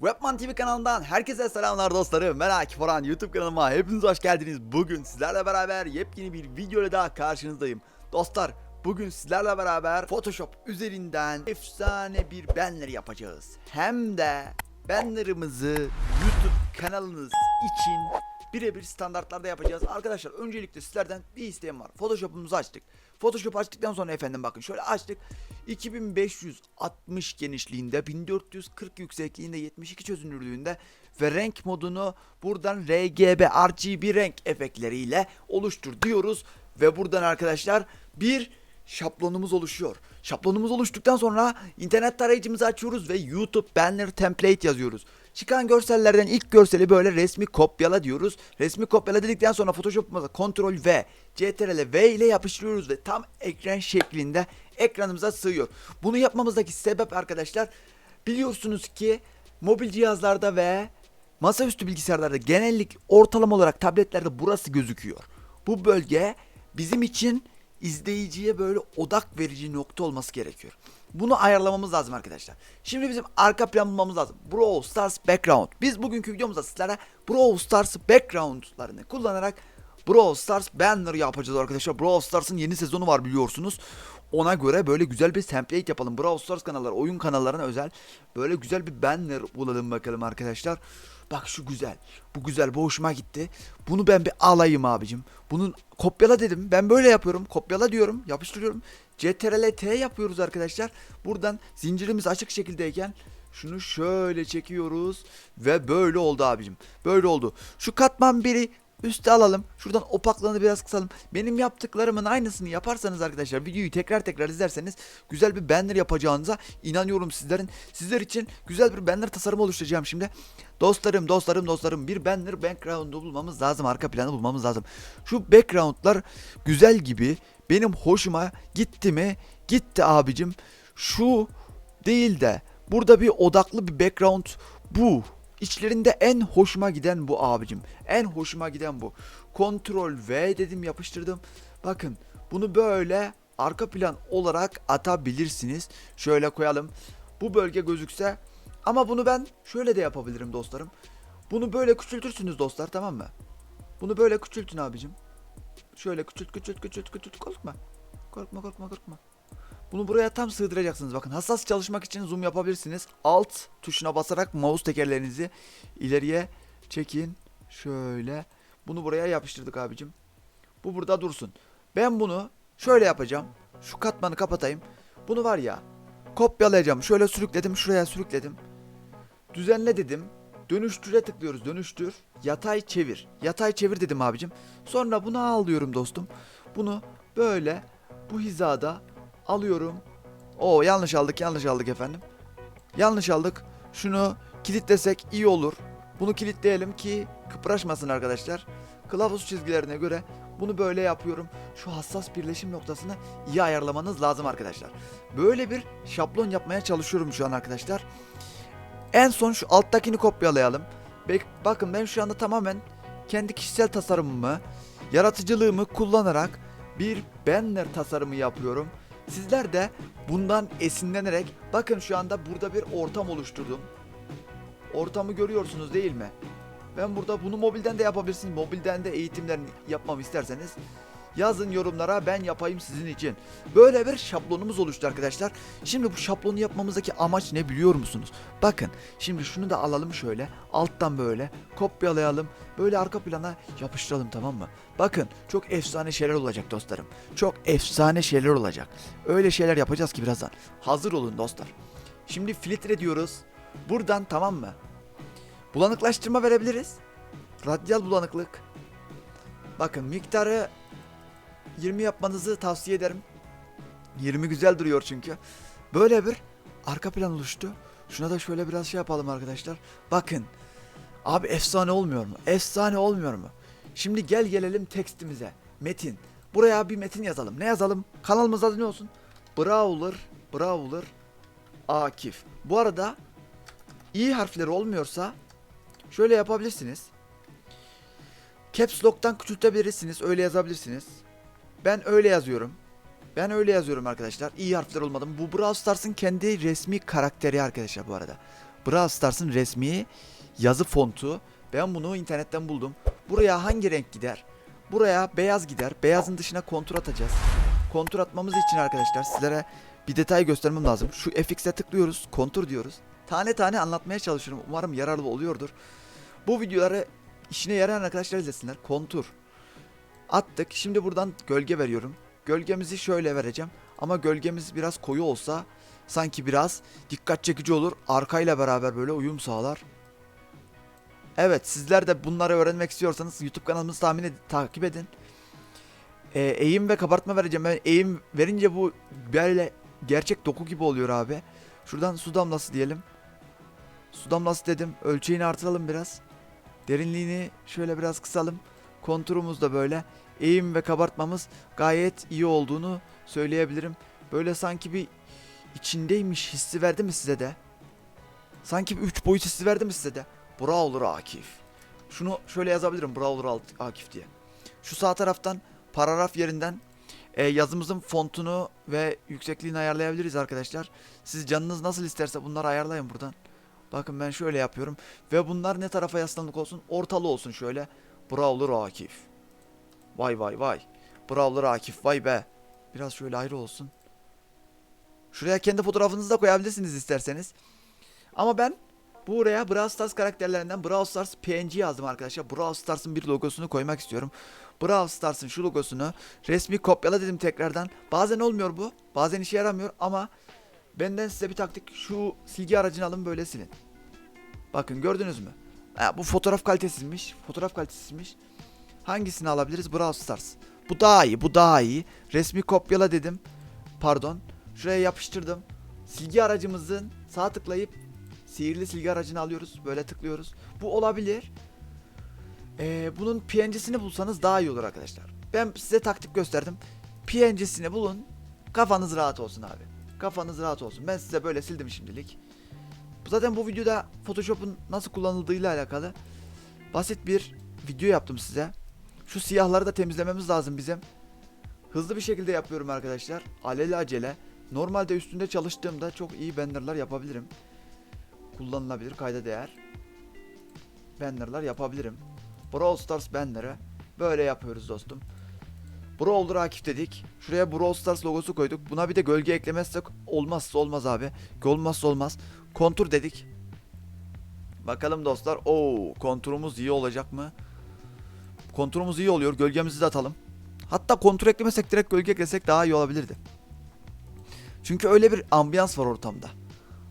Webman TV kanalından herkese selamlar dostlarım. Ben Akif Orhan YouTube kanalıma hepiniz hoş geldiniz. Bugün sizlerle beraber yepyeni bir video ile daha karşınızdayım. Dostlar bugün sizlerle beraber Photoshop üzerinden efsane bir banner yapacağız. Hem de bannerımızı YouTube kanalınız için birebir standartlarda yapacağız. Arkadaşlar öncelikle sizlerden bir isteğim var. Photoshop'umuzu açtık. Photoshop açtıktan sonra efendim bakın şöyle açtık. 2560 genişliğinde, 1440 yüksekliğinde, 72 çözünürlüğünde ve renk modunu buradan RGB, RGB renk efektleriyle oluştur diyoruz. Ve buradan arkadaşlar bir şablonumuz oluşuyor. Şablonumuz oluştuktan sonra internet tarayıcımızı açıyoruz ve YouTube banner template yazıyoruz. Çıkan görsellerden ilk görseli böyle resmi kopyala diyoruz. Resmi kopyala dedikten sonra Photoshop'umuza Ctrl V, Ctrl V ile yapıştırıyoruz ve tam ekran şeklinde ekranımıza sığıyor. Bunu yapmamızdaki sebep arkadaşlar biliyorsunuz ki mobil cihazlarda ve masaüstü bilgisayarlarda genellik ortalama olarak tabletlerde burası gözüküyor. Bu bölge bizim için izleyiciye böyle odak verici nokta olması gerekiyor. Bunu ayarlamamız lazım arkadaşlar. Şimdi bizim arka plan bulmamız lazım. Brawl Stars Background. Biz bugünkü videomuzda sizlere Brawl Stars Background'larını kullanarak Brawl Stars Banner yapacağız arkadaşlar. Brawl Stars'ın yeni sezonu var biliyorsunuz. Ona göre böyle güzel bir template yapalım. Brawl Stars kanalları, oyun kanallarına özel böyle güzel bir banner bulalım bakalım arkadaşlar. Bak şu güzel. Bu güzel. Bu hoşuma gitti. Bunu ben bir alayım abicim. Bunun kopyala dedim. Ben böyle yapıyorum. Kopyala diyorum. Yapıştırıyorum. CTRL T yapıyoruz arkadaşlar. Buradan zincirimiz açık şekildeyken şunu şöyle çekiyoruz ve böyle oldu abicim. Böyle oldu. Şu katman biri üste alalım. Şuradan opaklığını biraz kısalım. Benim yaptıklarımın aynısını yaparsanız arkadaşlar videoyu tekrar tekrar izlerseniz güzel bir banner yapacağınıza inanıyorum sizlerin. Sizler için güzel bir banner tasarımı oluşturacağım şimdi. Dostlarım, dostlarım, dostlarım bir banner background'u bulmamız lazım. Arka planı bulmamız lazım. Şu background'lar güzel gibi benim hoşuma gitti mi? Gitti abicim. Şu değil de burada bir odaklı bir background bu. İçlerinde en hoşuma giden bu abicim. En hoşuma giden bu. Ctrl V dedim yapıştırdım. Bakın bunu böyle arka plan olarak atabilirsiniz. Şöyle koyalım. Bu bölge gözükse ama bunu ben şöyle de yapabilirim dostlarım. Bunu böyle küçültürsünüz dostlar tamam mı? Bunu böyle küçültün abicim. Şöyle küçült küçült küçült küçült korkma. Korkma korkma korkma. Bunu buraya tam sığdıracaksınız. Bakın hassas çalışmak için zoom yapabilirsiniz. Alt tuşuna basarak mouse tekerlerinizi ileriye çekin. Şöyle. Bunu buraya yapıştırdık abicim. Bu burada dursun. Ben bunu şöyle yapacağım. Şu katmanı kapatayım. Bunu var ya kopyalayacağım. Şöyle sürükledim. Şuraya sürükledim. Düzenle dedim. Dönüştüre tıklıyoruz. Dönüştür. Yatay çevir. Yatay çevir dedim abicim. Sonra bunu al diyorum dostum. Bunu böyle bu hizada alıyorum. Oo yanlış aldık yanlış aldık efendim. Yanlış aldık. Şunu kilitlesek iyi olur. Bunu kilitleyelim ki kıpraşmasın arkadaşlar. Kılavuz çizgilerine göre bunu böyle yapıyorum. Şu hassas birleşim noktasını iyi ayarlamanız lazım arkadaşlar. Böyle bir şablon yapmaya çalışıyorum şu an arkadaşlar. En son şu alttakini kopyalayalım. Bakın ben şu anda tamamen kendi kişisel tasarımımı, yaratıcılığımı kullanarak bir banner tasarımı yapıyorum. Sizler de bundan esinlenerek bakın şu anda burada bir ortam oluşturdum. Ortamı görüyorsunuz değil mi? Ben burada bunu mobilden de yapabilirsiniz. Mobilden de eğitimlerini yapmamı isterseniz yazın yorumlara ben yapayım sizin için. Böyle bir şablonumuz oluştu arkadaşlar. Şimdi bu şablonu yapmamızdaki amaç ne biliyor musunuz? Bakın şimdi şunu da alalım şöyle alttan böyle kopyalayalım. Böyle arka plana yapıştıralım tamam mı? Bakın çok efsane şeyler olacak dostlarım. Çok efsane şeyler olacak. Öyle şeyler yapacağız ki birazdan. Hazır olun dostlar. Şimdi filtre diyoruz. Buradan tamam mı? Bulanıklaştırma verebiliriz. Radyal bulanıklık. Bakın miktarı 20 yapmanızı tavsiye ederim. 20 güzel duruyor çünkü. Böyle bir arka plan oluştu. Şuna da şöyle biraz şey yapalım arkadaşlar. Bakın. Abi efsane olmuyor mu? Efsane olmuyor mu? Şimdi gel gelelim tekstimize. Metin. Buraya bir metin yazalım. Ne yazalım? Kanalımız adı ne olsun? Brawler, Brawler, Akif. Bu arada i harfleri olmuyorsa şöyle yapabilirsiniz. Caps Lock'tan küçültebilirsiniz. Öyle yazabilirsiniz. Ben öyle yazıyorum. Ben öyle yazıyorum arkadaşlar. İyi harfler olmadı mı? Bu Brawl Stars'ın kendi resmi karakteri arkadaşlar bu arada. Brawl Stars'ın resmi yazı fontu. Ben bunu internetten buldum. Buraya hangi renk gider? Buraya beyaz gider. Beyazın dışına kontur atacağız. Kontur atmamız için arkadaşlar sizlere bir detay göstermem lazım. Şu FX'e tıklıyoruz. Kontur diyoruz. Tane tane anlatmaya çalışıyorum. Umarım yararlı oluyordur. Bu videoları işine yarayan arkadaşlar izlesinler. Kontur. Attık. Şimdi buradan gölge veriyorum. Gölgemizi şöyle vereceğim. Ama gölgemiz biraz koyu olsa sanki biraz dikkat çekici olur. Arkayla beraber böyle uyum sağlar. Evet sizler de bunları öğrenmek istiyorsanız YouTube kanalımızı tahmin edin, takip edin. Ee, eğim ve kabartma vereceğim. Ben eğim verince bu böyle gerçek doku gibi oluyor abi. Şuradan su damlası diyelim. Su damlası dedim. Ölçeğini artıralım biraz. Derinliğini şöyle biraz kısalım. Konturumuz da böyle. Eğim ve kabartmamız gayet iyi olduğunu söyleyebilirim. Böyle sanki bir içindeymiş hissi verdi mi size de? Sanki bir üç boyut hissi verdi mi size de? Brawler Akif. Şunu şöyle yazabilirim Brawler Alt- Akif diye. Şu sağ taraftan paragraf yerinden e, yazımızın fontunu ve yüksekliğini ayarlayabiliriz arkadaşlar. Siz canınız nasıl isterse bunları ayarlayın buradan. Bakın ben şöyle yapıyorum. Ve bunlar ne tarafa yaslanık olsun? Ortalı olsun şöyle. Brawler Akif. Vay vay vay. Brawler Akif vay be. Biraz şöyle ayrı olsun. Şuraya kendi fotoğrafınızı da koyabilirsiniz isterseniz. Ama ben buraya Brawl Stars karakterlerinden Brawl Stars PNG yazdım arkadaşlar. Brawl Stars'ın bir logosunu koymak istiyorum. Brawl Stars'ın şu logosunu resmi kopyala dedim tekrardan. Bazen olmuyor bu. Bazen işe yaramıyor ama benden size bir taktik. Şu silgi aracını alın böyle silin. Bakın gördünüz mü? Bu fotoğraf kalitesizmiş. Fotoğraf kalitesizmiş. Hangisini alabiliriz? Brawl Stars. Bu daha iyi. Bu daha iyi. Resmi kopyala dedim. Pardon. Şuraya yapıştırdım. Silgi aracımızın sağ tıklayıp sihirli silgi aracını alıyoruz. Böyle tıklıyoruz. Bu olabilir. Ee, bunun PNG'sini bulsanız daha iyi olur arkadaşlar. Ben size taktik gösterdim. PNG'sini bulun. Kafanız rahat olsun abi. Kafanız rahat olsun. Ben size böyle sildim şimdilik. Zaten bu videoda Photoshop'un nasıl kullanıldığıyla alakalı basit bir video yaptım size. Şu siyahları da temizlememiz lazım bizim. Hızlı bir şekilde yapıyorum arkadaşlar. Alele acele. Normalde üstünde çalıştığımda çok iyi bannerlar yapabilirim. Kullanılabilir kayda değer. Bannerlar yapabilirim. Brawl Stars banner'ı böyle yapıyoruz dostum. Brawler Akif dedik. Şuraya Brawl Stars logosu koyduk. Buna bir de gölge eklemezsek olmazsa olmaz abi. Olmazsa olmaz. Kontur dedik. Bakalım dostlar. Oo, konturumuz iyi olacak mı? Konturumuz iyi oluyor. Gölgemizi de atalım. Hatta kontur eklemesek direkt gölge eklesek daha iyi olabilirdi. Çünkü öyle bir ambiyans var ortamda.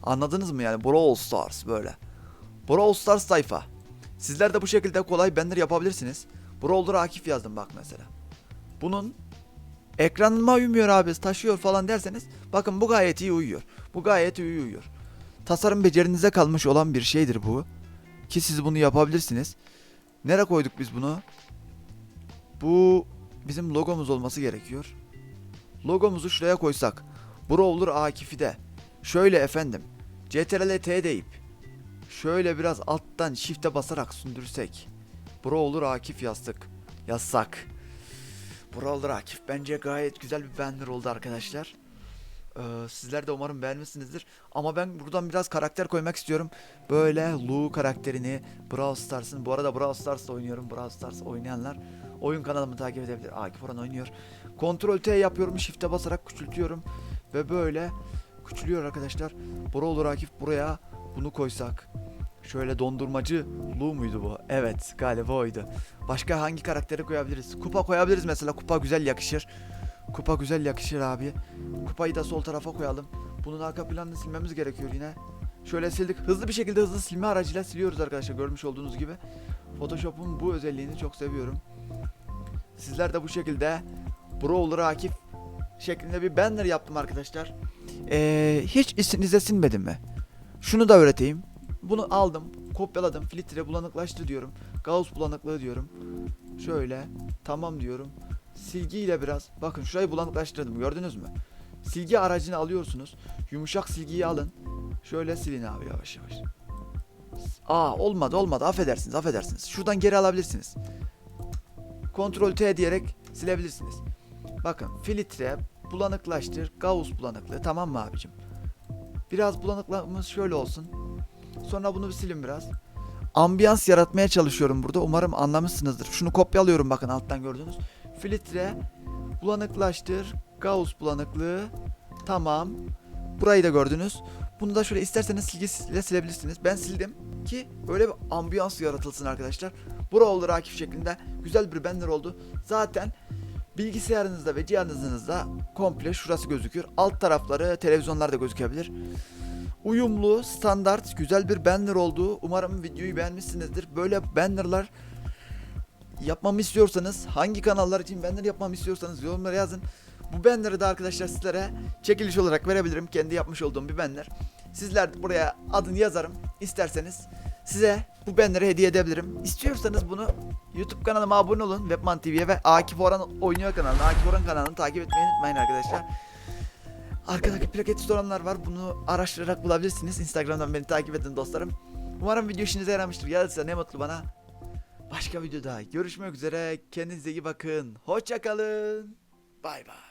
Anladınız mı yani? Brawl Stars böyle. Brawl Stars sayfa. Sizler de bu şekilde kolay banner yapabilirsiniz. Brawler Akif yazdım bak mesela. Bunun ekranıma uymuyor abi taşıyor falan derseniz bakın bu gayet iyi uyuyor. Bu gayet iyi uyuyor. Tasarım becerinize kalmış olan bir şeydir bu. Ki siz bunu yapabilirsiniz. Nereye koyduk biz bunu? Bu bizim logomuz olması gerekiyor. Logomuzu şuraya koysak. Brawler Akif'i de. Şöyle efendim. CTRL T deyip. Şöyle biraz alttan shift'e basarak sündürsek. Brawler Akif yazdık. Yazsak. Brawler Akif bence gayet güzel bir banner oldu arkadaşlar. Ee, sizler de umarım beğenmişsinizdir. Ama ben buradan biraz karakter koymak istiyorum. Böyle Lu karakterini Brawl Stars'ın. Bu arada Brawl Stars'ta oynuyorum. Brawl Stars oynayanlar oyun kanalımı takip edebilir. Akif Orhan oynuyor. Ctrl T yapıyorum. Shift'e basarak küçültüyorum. Ve böyle küçülüyor arkadaşlar. Brawler Akif buraya bunu koysak. Şöyle dondurmacı Lu muydu bu? Evet galiba oydu. Başka hangi karakteri koyabiliriz? Kupa koyabiliriz mesela. Kupa güzel yakışır. Kupa güzel yakışır abi. Kupayı da sol tarafa koyalım. Bunun arka planını silmemiz gerekiyor yine. Şöyle sildik. Hızlı bir şekilde hızlı silme aracıyla siliyoruz arkadaşlar. Görmüş olduğunuz gibi. Photoshop'un bu özelliğini çok seviyorum. Sizler de bu şekilde Brawler Akif şeklinde bir banner yaptım arkadaşlar. Ee, hiç isinize sinmedi mi? Şunu da öğreteyim. Bunu aldım, kopyaladım, filtre bulanıklaştı diyorum. Gauss bulanıklığı diyorum. Şöyle, tamam diyorum. Silgiyle biraz, bakın şurayı bulanıklaştırdım gördünüz mü? Silgi aracını alıyorsunuz. Yumuşak silgiyi alın. Şöyle silin abi yavaş yavaş. Aa olmadı olmadı affedersiniz affedersiniz. Şuradan geri alabilirsiniz. Ctrl T diyerek silebilirsiniz. Bakın filtre bulanıklaştır. Gauss bulanıklığı tamam mı abicim? Biraz bulanıklığımız şöyle olsun. Sonra bunu bir silin biraz. Ambiyans yaratmaya çalışıyorum burada. Umarım anlamışsınızdır. Şunu kopyalıyorum bakın alttan gördünüz. Filtre, bulanıklaştır, Gauss bulanıklığı. Tamam. Burayı da gördünüz. Bunu da şöyle isterseniz silgisiyle silebilirsiniz. Ben sildim ki böyle bir ambiyans yaratılsın arkadaşlar. Bura oldu Rakip şeklinde. Güzel bir banner oldu. Zaten bilgisayarınızda ve cihazınızda komple şurası gözüküyor. Alt tarafları televizyonlarda gözükebilir. Uyumlu, standart, güzel bir banner oldu. Umarım videoyu beğenmişsinizdir. Böyle bannerlar yapmamı istiyorsanız, hangi kanallar için banner yapmamı istiyorsanız yorumlara yazın. Bu banner'ı da arkadaşlar sizlere çekiliş olarak verebilirim. Kendi yapmış olduğum bir banner. Sizler buraya adını yazarım. İsterseniz size bu banner'ı hediye edebilirim. İstiyorsanız bunu YouTube kanalıma abone olun. Webman TV'ye ve Akif Orhan oynuyor kanalına. Akif Orhan kanalını takip etmeyi unutmayın arkadaşlar. Arkadaki plaket restoranlar var. Bunu araştırarak bulabilirsiniz. Instagram'dan beni takip edin dostlarım. Umarım video işinize yaramıştır. Yaradıysa ne mutlu bana. Başka videoda görüşmek üzere. Kendinize iyi bakın. Hoşça kalın. Bay bay.